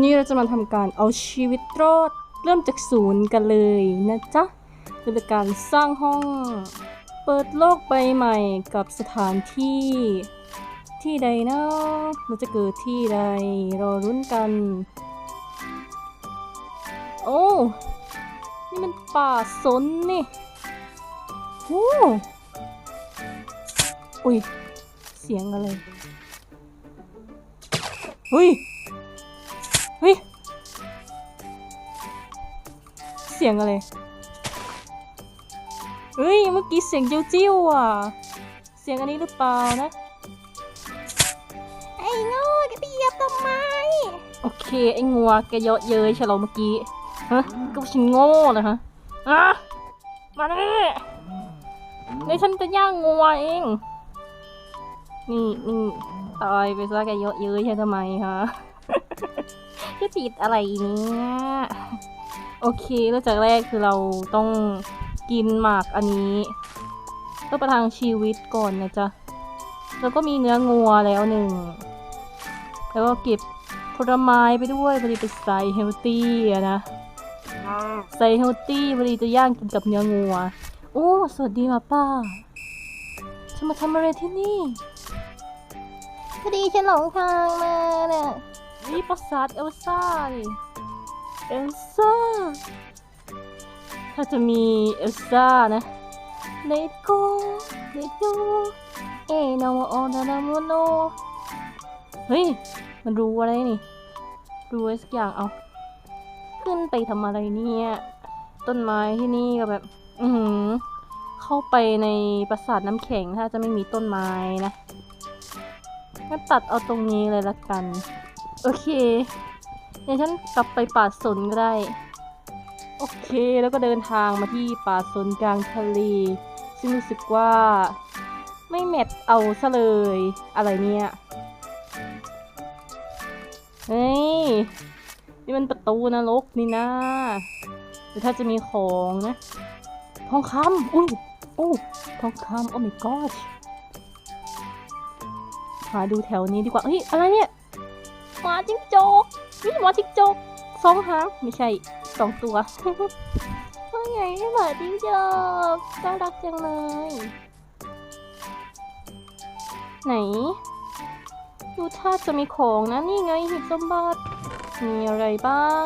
นี่เราจะมาทำการเอาชีวิตรอดเริ่มจากศูนย์กันเลยนะจ๊ะโดยการสร้างห้อง เปิดโลกใบใหม่กับสถานที่ ที่ใดนะเราจะเกิดที่ใดรอรุ้นกัน โอ้นี่มันป่าสนนี่โอ้อุ้ย เสียงอะไร เฮ้ย เฮ้ย เสียงอะไร เฮ้ย เมื่อกี้เสียงจิ้วจิ้วๆอะ เสียงอันนี้หรือเปล่านะ ไอ้โง่แกไปเหยียบต้นไม้โอเค ไอ้งัวแกเยอะเย้ยใช่เราเมื่อกี้ ฮะก็ฉันโง่นะฮะอะมาเลยในฉันจะย่างงัวเอง นี่นี่ ตายไปซะแกเยอะเย้ยใช่ทำไมคะจะติดอะไรเนี่ยโอเคเริ่มจากแรกคือเราต้องกินหมากอันนี้เพื่อประทังชีวิตก่อนนะจ๊ะ แล้วก็มีเนื้องัวแล้วหนึ่ง แล้วก็เก็บผลไม้ไปด้วยพอดีไปใส่เฮลตี้อะนะใส่เฮลตี้พอดีจะย่างกินกับเนื้องัว โอ้ สวัสดีมาป้าฉันมาทำอะไรที่นี่ พอดีฉันหลงทางมาเนี่ยนี่ปราสาทเอลซ่าดิเอลซ่า ถ้าจะมีเอลซ่านะ Let go Let go เอโนโอนานาโมโน เฮ้ย มันรู้อะไรนี่ รู้อะไรสักอย่างเอา ขึ้นไปทำอะไรเนี่ย ต้นไม้ที่นี่ก็แบบ อือหือเข้าไปในปราสาทน้ำแข็งถ้าจะไม่มีต้นไม้นะ งั้นตัดเอาตรงนี้เลยละกัน โอเค เดี๋ยวฉันกลับไปป่าสนก็ได้ โอเค แล้วก็เดินทางมาที่ป่าสนกลางทะเล ซึ่งรู้สึกว่า ไม่แมทเอาซะเลย อะไรเนี่ย เฮ้ย นี่มันประตูนรกนี่นะหรือถ้าจะมีของนะ ทองคำอุ้ยอู้ทองคำโอ้ my god หาดูแถวนี้ดีกว่าเฮ้ยอะไรเนี่ยหมาจิ้งจกนี่หมาจิ้งจกสองหางไม่ใช่สองตัวว่าไงหมาจิ้งจกน่ารักจังเลย ไหนดูถ้าจะมีของนะนี่ไงหีบสมบัติ มีอะไรบ้าง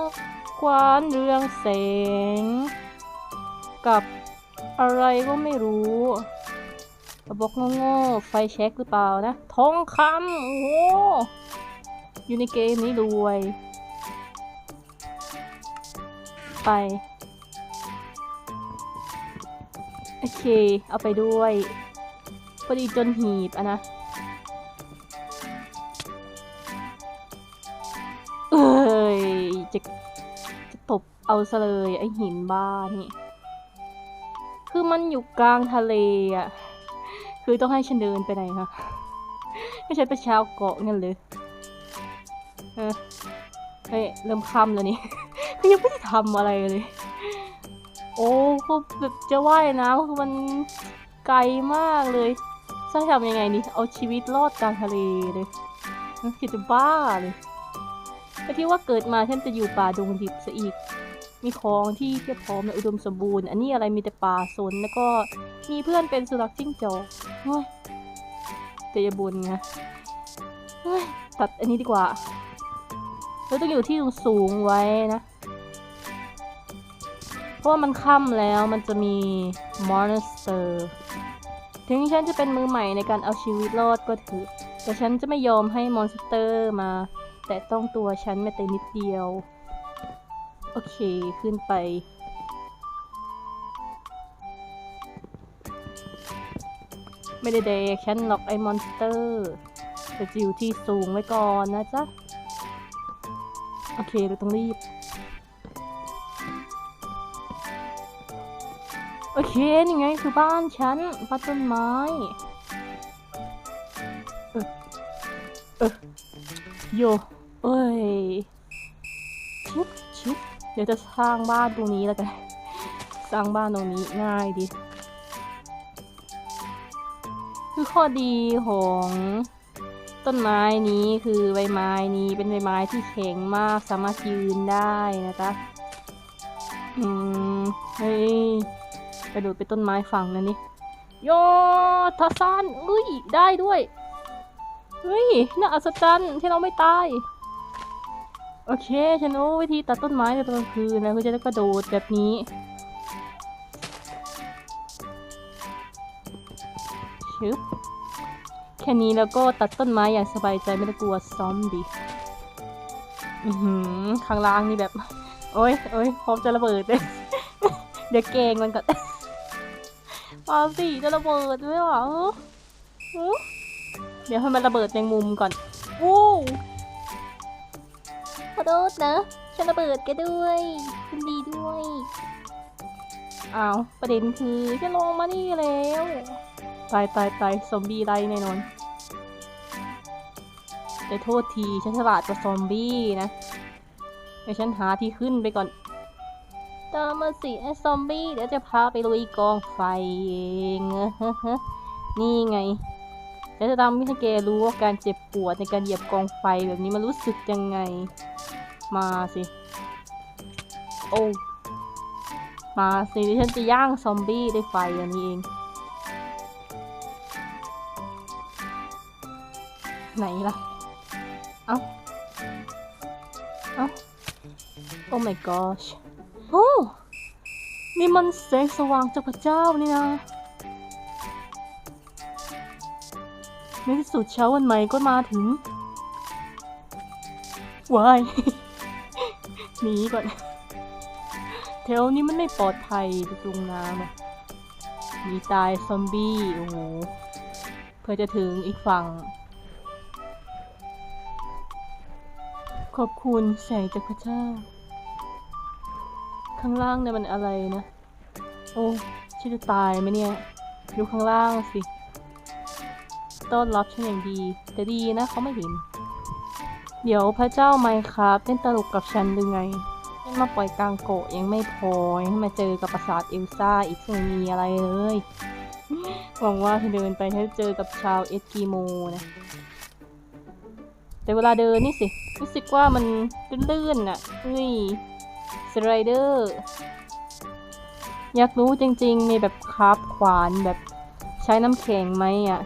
ควานเรืองแสง กับอะไรก็ไม่รู้ กระบอกโง่ๆไฟเช็คหรือเปล่านะทองคำโอ้โหอยู่ในเกมนี้รวย ไป โอเค เอาไปด้วยพอดีจนหีบอะนะเอ้ยจะจะตบเอาซะเลยไอหินบ้านี่ คือมันอยู่กลางทะเลอะ คือต้องให้ฉันเดินไปไหนคะไม่ใช่ไปชาวเกาะนั่นเลยเออเฮ้ยเริ่มค่ำแล้วนี่คือยังไม่ได้ทำอะไรเลย โอ้ก็แบบจะว่ายน้ำคือมันไกลมากเลยจะทำยังไงนี่เอาชีวิตรอดกลางทะเลเลยคิดจะบ้าเลยก็ที่ว่าเกิดมาฉันจะอยู่ป่าดงดิบซะอีก มีของที่เพียบพร้อมและอุดมสมบูรณ์ อันนี้อะไรมีแต่ป่าสนแล้วก็มีเพื่อนเป็นสุนัขจิ้งจอก เฮ้ยแต่อย่าบ่นนะตัดอันนี้ดีกว่าเราต้องอยู่ที่สูงไว้นะ เพราะว่ามันค่ำแล้วมันจะมีมอนสเตอร์ถึงฉันจะเป็นมือใหม่ในการเอาชีวิตรอดก็เถือะแต่ฉันจะไม่ยอมให้มอนสเตอร์มา แต่ต้องตัวฉันแม้แต่นิดเดียว โอเคขึ้นไป ไม่ได้เดกฉันหรอกไอ้มอนสเตอร์แต่จะอยู่ที่สูงไว้ก่อนนะจ๊ะ โอเคเราต้องรีบ โอเค นี่ไงคือบ้านฉันบ้านต้นไม้เออเออโยเอ้ยชิบชิบเดี๋ยวจะสร้างบ้านตรงนี้แล้วกัน สร้างบ้านตรงนี้ง่ายดี ข้อดีของต้นไม้นี้คือใบไม้นี้เป็นใบไม้ที่แข็งมากสามารถยืนได้นะจ๊ะอืมเฮ้ยกระโดดไปต้นไม้ฝั่งนั้นนี่โยทาซานอุ้ยได้ด้วยเฮ้ยน่าอัศจรรย์ที่เราไม่ตายโอเคฉันรู้วิธีตัดต้นไม้ในตอนกลางคืนนะคือจะได้กระโดดแบบนี้ ค่นี้แล้วก็ตัดต้นไม้อย่างสบายใจไม่ต้องกลัวซอมบี้อือข้างล่างนี่แบบ โอ้ยโอ้ยพร้อมจะระเบิดเลยเดี๋ยวเกงมันก่อนมาสิจะระเบิดด้วยเหรอเออเดี๋ยวให้มันระเบิดในมุมก่อนวู้ขอโทษนะฉันระเบิดแกด้วยคุณดีด้วยอ้าวประเด็นคือจะลงมานี่แล้ว ตายตายตายซอมบี้ไล่แน่นอนแต่โทษทีฉันฉลาดกว่าซอมบี้นะเดี๋ยวฉันหาที่ขึ้นไปก่อนตามมาสิไอ้ซอมบี้เดี๋ยวจะพาไปลุยกองไฟเองนี่ไงเดี๋ยวจะทำให้แกรู้ว่าการเจ็บปวดในการเหยียบกองไฟแบบนี้มันรู้สึกยังไง มาสิ โอ้ มาสิเดี๋ยวฉันจะย่างซอมบี้ด้วยไฟอันนี้เอง ไหนล่ะ เอ้า เอ้าโอ้ my gosh โอ้นี่มันแสงสว่างจากพระเจ้านี่นะ ในที่สุดเช้าวันใหม่ก็มาถึงวายหนีก่อนแถวนี้มันไม่ปลอดภัยจะลงน้ำอะหนีตายซอมบี้ โอ้โห เพื่อจะถึงอีกฝั่ง ขอบคุณแสงจากพระเจ้า ข้างล่างเนี่ยมันอะไรนะ โอ้ฉันจะตายไหมเนี่ย ดูข้างล่างสิ ต้อนรับฉันอย่างดี แต่ดีนะเขาไม่เห็น เดี๋ยวพระเจ้าไมค์ครับเล่นตลกกับฉันหรือไงเล่นมาปล่อยกลางโกะยังไม่พอยังให้มาเจอกับปราสาทเอลซ่าอีกไม่มีอะไรเลย หวังว่าถ้าเดินไปถ้าเจอกับชาวเอสกิโมนะ แต่เวลาเดินนี่สิ รู้สึกว่ามันลื่นๆน่ะเฮ้ยสไลเดอร์อยากรู้จริงๆ มีแบบคราฟขวานแบบใช้น้ำแข็งไหมอะ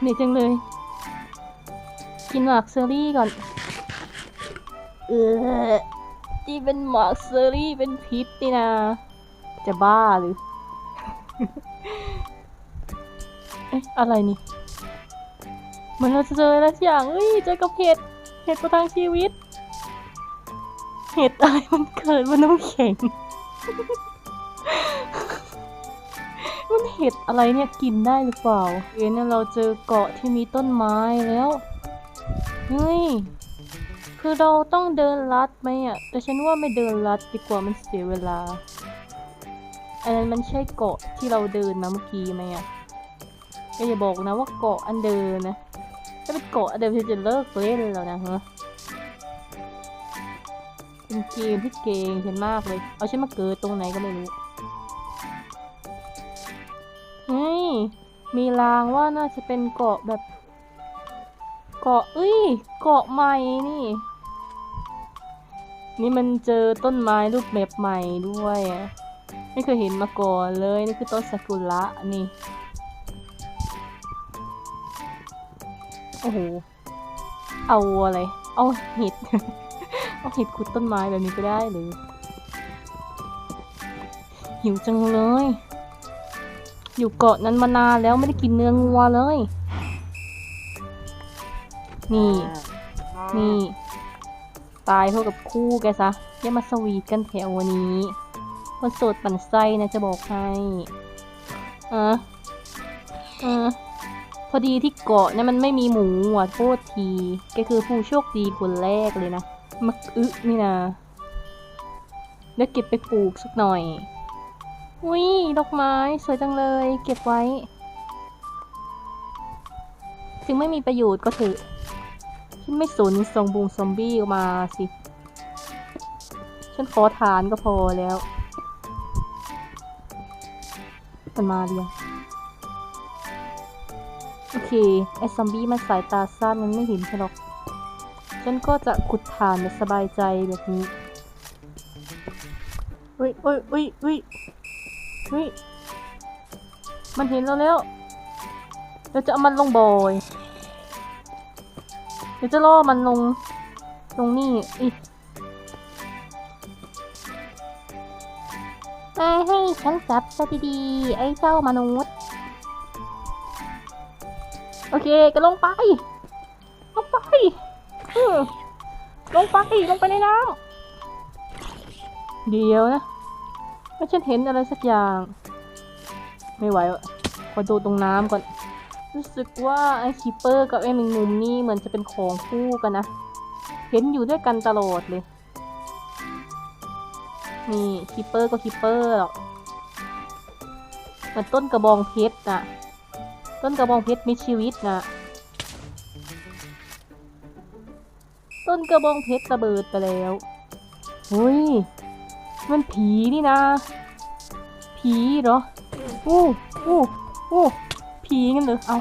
เหนื่อยจังเลย กินหมากเซอรี่ก่อน เออที่เป็นหมากเซอรี่เป็นพิษนี่นะ จะบ้าหรือ เอ๊ะ อะไรนี่ เหมือนเราจะเจออะไรสักอย่างเอ้ย เจอกับเห็ด เห็ดประทังชีวิต เห็ดอะไรมันเกิดบนน้ำแข็ง มันเห็ดอะไรเนี่ยกินได้หรือเปล่าเอ็นเราเจอเกาะที่มีต้นไม้แล้วเฮ้ยคือเราต้องเดินลัดไหมอะ แต่ฉันว่าไม่เดินลัดดีกว่ามันเสียเวลา อันนั้นมันใช่เกาะที่เราเดินมาเมื่อกี้ไหมอะก็อย่าบอกนะว่าเกาะอันเดิมนะถ้าเป็นเกาะอันเดิมฉันจะเลิกเล่นแล้วนะฮะเป็นเกมที่เก่งฉันมากเลย เอาฉันมาเกิดตรงไหนก็ไม่รู้เฮ้ยมีรางว่าน่าจะเป็นเกาะแบบ เกาะเอ้ยเกาะใหม่นี่ นี่มันเจอต้นไม้รูปแบบใหม่ด้วยอะ ไม่เคยเห็นมาก่อนเลย นี่คือต้นซากุระนี่ โอ้โห เอาอะไร เอาเห็ด เอาเห็ดขุดต้นไม้แบบนี้ก็ได้หรือ หิวจังเลย อยู่เกาะนั้นมานานแล้วไม่ได้กินเนื้องัวเลย นี่ นี่ ตายเท่ากับคู่แกซะอย่ามาสวีทกันแถวนี้ คนโสดปั่นไส้นะจะบอกให้เออเออพอดีที่เกาะเนี่ยมันไม่มีหมูอะโทษทีแกคือผู้โชคดีคนแรกเลยนะมักอึนี่นะแล้วเก็บไปปลูกสักหน่อย อุ้ยดอกไม้สวยจังเลย เก็บไว้ ถึงไม่มีประโยชน์ก็เถอะฉันไม่สนซองบุงซอมบี้ออกมาสิ ฉันขอทานก็พอแล้ว มันมาเรียงโอเค ไอซอมบี้มันสายตาสั้นมันไม่เห็นฉันหรอก ฉันก็จะขุดฐานแบบสบายใจแบบนี้อุ้ยอุ้ยอุ้ยอุ้ยอุ้ยมันเห็นเราแล้ว เราจะเอามันลงบอยเดี๋ยวจะล่อมันลง ตรงนี้อีก มาให้ฉันจับซะดีๆไอ้เจ้ามนุษย์ โอเคก็ลงไป ลงไปลงไปลงไปในน้ำเดี๋ยวนะไม่ฉันเห็นอะไรสักอย่าง ไม่ไหวขอดูตรงน้ำก่อน รู้สึกว่าไอ้คีเปอร์กับไอ้แมงมุมนี่เหมือนจะเป็นของคู่กันนะ เห็นอยู่ด้วยกันตลอดเลย นี่คีเปอร์ก็คีเปอร์หรอกมันต้นกระบองเพชรน่ะต้นกระบองเพชรมีชีวิตน่ะต้นกระบองเพชรระเบิดไปแล้วเฮ้ยมันผีนี่นะ ผีเหรออู้อู้อู้ผีงั้นเหรอเอา